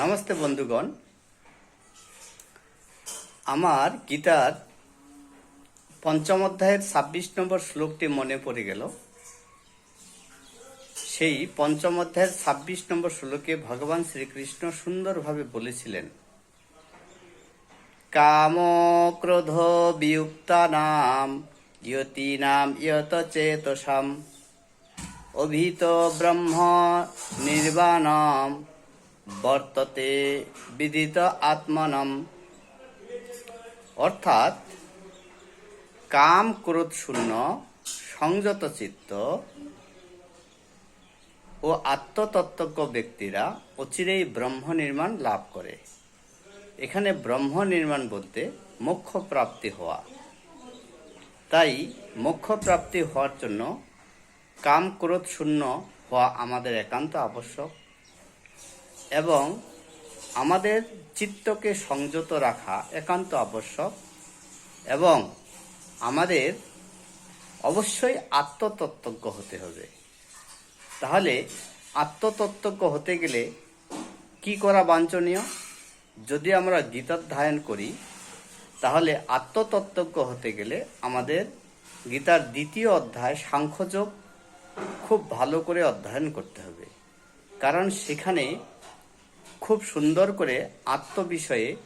নমস্তে বন্ধুগণ। আমার গীতার পঞ্চম অধ্যায়ের ছাব্বিশ নম্বর শ্লোকটি মনে পড়ে গেল। সেই পঞ্চম অধ্যায়ের ছাব্বিশ নম্বর শ্লোকে ভগবান শ্রীকৃষ্ণ সুন্দরভাবে বলেছিলেন, কাম ক্রোধ ইয়তি নাম ইয়ত চেতসাম, অভিত ব্রহ্ম নির্বাণম বর্ততে বিদিত আত্মনম। অর্থাৎ কাম ক্রোধ শূন্য সংযত চিত্ত ও আত্মতত্ত্বজ্ঞ ব্যক্তিরা অচিরেই ব্রহ্ম নির্মাণ লাভ করে। এখানে ব্রহ্ম নির্মাণ বলতে মোক্ষ প্রাপ্তি হওয়া। তাই মোক্ষ প্রাপ্তি হওয়ার জন্য কাম ক্রোধ শূন্য হওয়া আমাদের একান্ত আবশ্যক। এবং আমাদের চিত্তকে সংযত রাখা একান্ত আবশ্যক এবং আমাদের অবশ্যই আত্মতত্ত্বজ্ঞ হতে হবে। তাহলে আত্মতত্ত্বজ্ঞ হতে গেলে কি করা বাঞ্ছনীয়? যদি আমরা গীতাধ্যায়ন করি, তাহলে আত্মতত্ত্বজ্ঞ হতে গেলে আমাদের গীতার দ্বিতীয় অধ্যায় সাংখ্যযোগ খুব ভালো করে অধ্যয়ন করতে হবে। কারণ সেখানে খুব সুন্দর করে আত্মবিষয়ে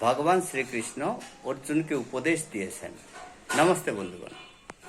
ভগবান শ্রীকৃষ্ণ অর্জুনকে উপদেশ দিয়েছেন। নমস্তে বন্ধুগণ।